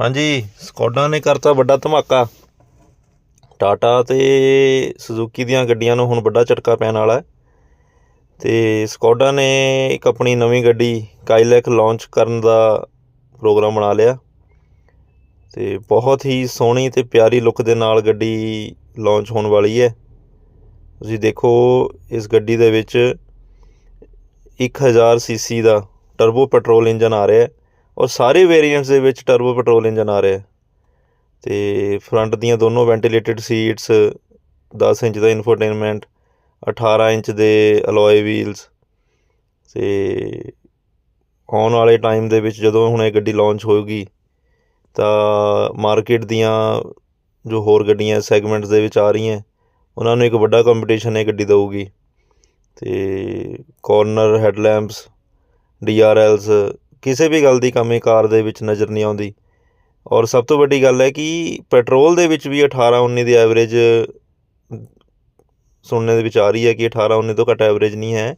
ਹਾਂਜੀ, ਸਕੋਡਾ ਨੇ ਕਰਤਾ ਵੱਡਾ ਧਮਾਕਾ। ਟਾਟਾ ਤੇ ਸੁਜ਼ੂਕੀ ਦੀਆਂ ਗੱਡੀਆਂ ਨੂੰ ਹੁਣ ਵੱਡਾ ਝਟਕਾ ਪੈਣ ਵਾਲਾ ਹੈ। ਤੇ ਸਕੋਡਾ ਨੇ ਇੱਕ ਆਪਣੀ ਨਵੀਂ ਗੱਡੀ ਕਾਈਲੈਕ ਲਾਂਚ ਕਰਨ ਦਾ ਪ੍ਰੋਗਰਾਮ ਬਣਾ ਲਿਆ। ਤੇ ਬਹੁਤ ਹੀ ਸੋਹਣੀ ਤੇ ਪਿਆਰੀ ਲੁੱਕ ਦੇ ਨਾਲ ਗੱਡੀ ਲਾਂਚ ਹੋਣ ਵਾਲੀ ਹੈ। ਤੁਸੀਂ ਦੇਖੋ, ਇਸ ਗੱਡੀ ਦੇ ਵਿੱਚ 1000 ਸੀਸੀ ਦਾ ਟਰਬੋ ਪੈਟਰੋਲ ਇੰਜਨ ਆ ਰਿਹਾ ਹੈ। ਔਰ ਸਾਰੇ ਵੇਰੀਐਂਟਸ ਦੇ ਵਿੱਚ ਟਰਬੋ ਪੈਟਰੋਲ ਇੰਜਨ ਆ ਰਿਹਾ ਹੈ। ਤੇ ਫਰੰਟ ਦੀਆਂ ਦੋਨੋਂ ਵੈਂਟੀਲੇਟਡ ਸੀਟਸ 10 ਇੰਚ ਦਾ ਇਨਫੋਟੇਨਮੈਂਟ 18 ਇੰਚ ਦੇ ਅਲੋਏ ਵੀਲਸ ਤੇ ਆਉਣ ਵਾਲੇ ਟਾਈਮ ਦੇ ਵਿੱਚ ਜਦੋਂ ਹੁਣ ਇਹ ਗੱਡੀ ਲਾਂਚ ਹੋਊਗੀ, ਤਾਂ ਮਾਰਕੀਟ ਦੀਆਂ ਜੋ ਹੋਰ ਗੱਡੀਆਂ ਸੈਗਮੈਂਟਸ ਦੇ ਵਿੱਚ ਆ ਰਹੀਆਂ, ਉਹਨਾਂ ਨੂੰ ਇੱਕ ਵੱਡਾ ਕੰਪੀਟੀਸ਼ਨ ਇਹ ਗੱਡੀ ਦਊਗੀ। ਤੇ ਕਾਰਨਰ ਹੈਡਲੈਂਪਸ ਡੀਆਰਐਲਸ ਕਿਸੇ ਵੀ ਗੱਲ ਦੀ ਕਮੀ ਕਾਰ ਦੇ ਵਿੱਚ ਨਜ਼ਰ ਨਹੀਂ ਆਉਂਦੀ। ਔਰ ਸਭ ਤੋਂ ਵੱਡੀ ਗੱਲ ਹੈ ਕਿ ਪੈਟਰੋਲ ਦੇ ਵਿੱਚ ਵੀ 18 19 ਦੀ ਐਵਰੇਜ ਸੁਣਨੇ ਦੇ ਵਿੱਚ ਆ ਰਹੀ ਹੈ ਕਿ 18 19 ਤੋਂ ਘੱਟ ਐਵਰੇਜ ਨਹੀਂ ਹੈ।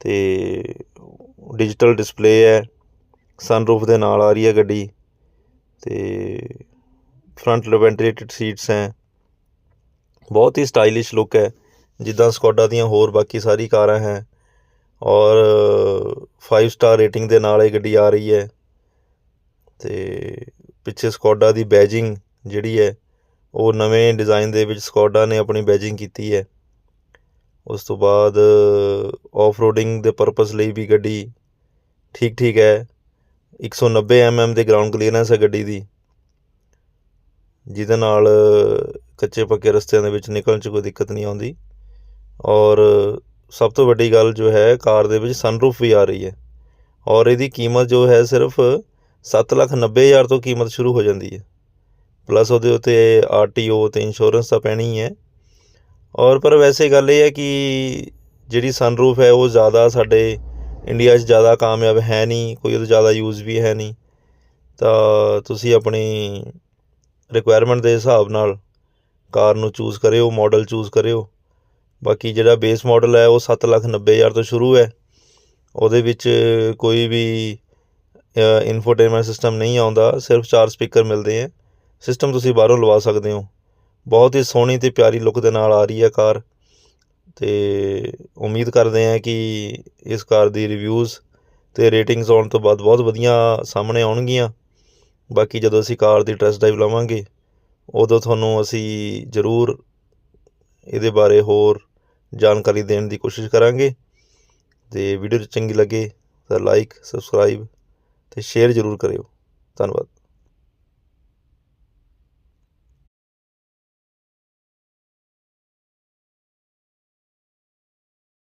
ਤੇ ਡਿਜੀਟਲ ਡਿਸਪਲੇ ਹੈ ਸਨਰੂਫ ਦੇ ਨਾਲ ਆ ਰਹੀ ਹੈ ਗੱਡੀ ਤੇ ਫਰੰਟ ਵੈਂਟੀਲੇਟਡ ਸੀਟਸ ਹੈ। ਬਹੁਤ ਹੀ ਸਟਾਈਲਿਸ਼ ਲੁੱਕ ਹੈ, ਜਿੱਦਾਂ ਸਕੋਡਾ ਦੀਆਂ ਹੋਰ ਬਾਕੀ ਸਾਰੀ ਕਾਰਾਂ ਹੈ। ਔਰ ਫਾਈਵ ਸਟਾਰ ਰੇਟਿੰਗ ਦੇ ਨਾਲ ਇਹ ਗੱਡੀ ਆ ਰਹੀ ਹੈ। ਤੇ ਪਿੱਛੇ ਸਕੋਡਾ ਦੀ ਬੈਜਿੰਗ ਜਿਹੜੀ ਹੈ, ਉਹ ਨਵੇਂ ਡਿਜ਼ਾਈਨ ਦੇ ਵਿੱਚ ਸਕੋਡਾ ਨੇ ਆਪਣੀ ਬੈਜਿੰਗ ਕੀਤੀ ਹੈ। ਉਸ ਤੋਂ ਬਾਅਦ ਆਫ ਰੋਡਿੰਗ ਦੇ ਪਰਪਸ ਲਈ ਵੀ ਗੱਡੀ ਠੀਕ ਠੀਕ ਹੈ 190 mm ਦੇ ਗਰਾਊਂਡ ਕਲੀਅਰੈਂਸ ਹੈ ਗੱਡੀ ਦੀ। ਜਿਹਦੇ ਨਾਲ ਕੱਚੇ ਪੱਕੇ ਰਸਤਿਆਂ ਦੇ ਵਿੱਚ ਨਿਕਲਣ 'ਚ ਕੋਈ ਦਿੱਕਤ ਨਹੀਂ ਆਉਂਦੀ। ਔਰ ਸਭ ਤੋਂ ਵੱਡੀ ਗੱਲ ਜੋ ਹੈ, ਕਾਰ ਦੇ ਵਿੱਚ ਸਨਰੂਫ ਵੀ ਆ ਰਹੀ ਹੈ। ਔਰ ਇਹਦੀ ਕੀਮਤ ਜੋ ਹੈ, ਸਿਰਫ ਸੱਤ ਲੱਖ ਨੱਬੇ ਹਜ਼ਾਰ ਤੋਂ ਕੀਮਤ ਸ਼ੁਰੂ ਹੋ ਜਾਂਦੀ ਹੈ। ਪਲੱਸ ਉਹਦੇ ਉੱਤੇ ਆਰਟੀਓ ਤੇ ਇੰਸ਼ੋਰੈਂਸ ਤਾਂ ਪੈਣੀ ਹੈ ਔਰ ਪਰ ਵੈਸੇ ਗੱਲ ਇਹ ਹੈ ਕਿ ਜਿਹੜੀ ਸਨਰੂਫ ਹੈ, ਉਹ ਜ਼ਿਆਦਾ ਸਾਡੇ ਇੰਡੀਆ 'ਚ ਜ਼ਿਆਦਾ ਕਾਮਯਾਬ ਹੈ ਨਹੀਂ, ਕੋਈ ਉਹਦਾ ਜ਼ਿਆਦਾ ਯੂਜ਼ ਵੀ ਹੈ ਨਹੀਂ। ਤਾਂ ਤੁਸੀਂ ਆਪਣੀ ਰਿਕੁਆਇਰਮੈਂਟ ਦੇ ਹਿਸਾਬ ਨਾਲ ਕਾਰ ਨੂੰ ਚੂਜ਼ ਕਰਿਓ ਮਾਡਲ ਚੂਜ਼ ਕਰਿਓ। ਬਾਕੀ ਜਿਹੜਾ ਬੇਸ ਮਾਡਲ ਹੈ ਉਹ ਸੱਤ ਲੱਖ ਨੱਬੇ ਹਜ਼ਾਰ ਤੋਂ ਸ਼ੁਰੂ ਹੈ। ਉਹਦੇ ਵਿੱਚ ਕੋਈ ਵੀ ਇਨਫੋਟੇਨਮੈਂਟ ਸਿਸਟਮ ਨਹੀਂ ਆਉਂਦਾ, ਸਿਰਫ ਚਾਰ ਸਪੀਕਰ ਮਿਲਦੇ ਹੈ। ਸਿਸਟਮ ਤੁਸੀਂ ਬਾਹਰੋਂ ਲਵਾ ਸਕਦੇ ਹੋ। ਬਹੁਤ ਹੀ ਸੋਹਣੀ ਤੇ ਪਿਆਰੀ ਲੁੱਕ ਦੇ ਨਾਲ ਆ ਰਹੀ ਹੈ ਕਾਰ। ਤੇ ਉਮੀਦ ਕਰਦੇ ਹਾਂ ਕਿ ਇਸ ਕਾਰ ਦੀ ਰਿਵਿਊਜ਼ ਤੇ ਰੇਟਿੰਗਸ ਆਉਣ ਤੋਂ ਬਾਅਦ ਬਹੁਤ ਵਧੀਆ ਸਾਹਮਣੇ ਆਉਣਗੀਆਂ। ਬਾਕੀ ਜਦੋਂ ਅਸੀਂ ਕਾਰ ਦੀ ਟੈਸਟ ਡਰਾਈਵ ਲਵਾਂਗੇ, ਉਦੋਂ ਤੁਹਾਨੂੰ ਅਸੀਂ ਜ਼ਰੂਰ ਇਹਦੇ ਬਾਰੇ ਹੋਰ ਜਾਣਕਾਰੀ ਦੇਣ ਦੀ ਕੋਸ਼ਿਸ਼ ਕਰਾਂਗੇ। ਅਤੇ ਵੀਡੀਓ ਚੰਗੀ ਲੱਗੇ ਤਾਂ ਲਾਈਕ ਸਬਸਕ੍ਰਾਈਬ ਅਤੇ ਸ਼ੇਅਰ ਜ਼ਰੂਰ ਕਰਿਓ। ਧੰਨਵਾਦ।